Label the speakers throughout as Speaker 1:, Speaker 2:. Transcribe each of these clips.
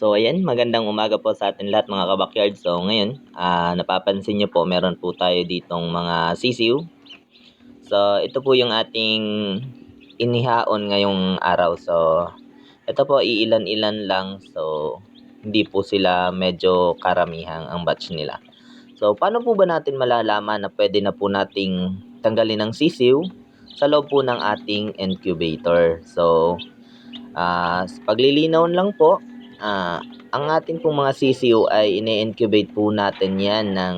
Speaker 1: So ayan, magandang umaga po sa atin lahat mga kabakyard. So ngayon, ah, napapansin nyo po, meron po tayo ditong mga sisiw. So ito po yung ating inihaon ngayong araw. So ito po, iilan-ilan lang. So hindi po sila medyo karamihang ang batch nila. So paano po ba natin malalaman na pwede na po nating tanggalin ng sisiw sa loob po ng ating incubator? So ah, paglilinaw lang po, ah, ang ating pong mga sisiw ay ine-incubate po natin yan ng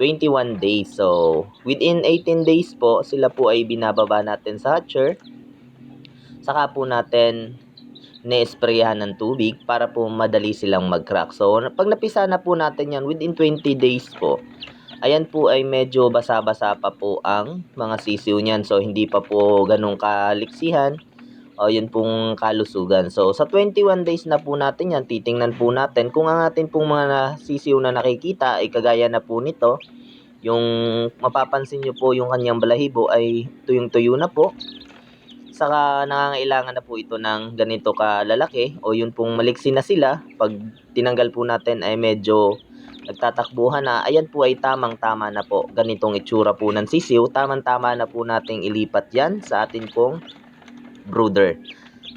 Speaker 1: 21 days. So, within 18 days po, sila po ay binababa natin sa hatcher. Saka po natin ne-sprayan ng tubig para po madali silang mag-crack. So, pag napisa na po natin yan, within 20 days po, ayan po ay medyo basa-basa pa po ang mga sisiw niyan. So, hindi pa po ganun kaliksihan o yun pong kalusugan. So, sa 21 days na po natin yan, titingnan po natin kung ang atin pong mga sisiw na nakikita ay kagaya na po nito, yung mapapansin nyo po yung kanyang balahibo ay tuyong-tuyo na po. Saka nangangailangan na po ito ng ganito kalalaki o yun pong maliksi na sila. Pag tinanggal po natin ay medyo nagtatakbuhan na. Ayan po ay tamang-tama na po. Ganitong itsura po ng sisiw. Tamang-tama na po nating ilipat yan sa atin pong brooder.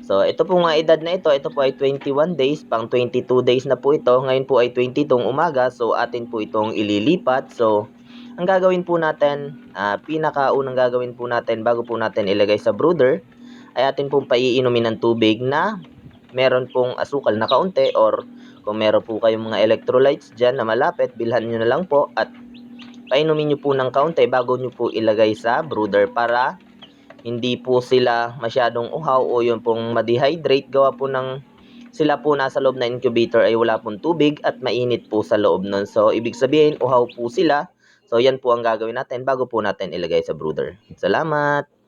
Speaker 1: So, ito po mga edad na ito, ito po ay 21 days, pang 22 days na po ito. Ngayon po ay 22 umaga, so atin po itong ililipat. So, ang gagawin po natin, ah, pinakaunang gagawin po natin bago po natin ilagay sa brooder, ay atin pong paiinumin ng tubig na meron pong asukal na kaunti or kung meron po kayong mga electrolytes dyan na malapit, bilhan nyo na lang po at painumin nyo po ng kaunti bago nyo po ilagay sa brooder para hindi po sila masyadong uhaw o yun pong ma-dehydrate gawa po ng sila po nasa loob na incubator ay wala pong tubig at mainit po sa loob nun. So, ibig sabihin, uhaw po sila. So, yan po ang gagawin natin bago po natin ilagay sa brooder. Salamat!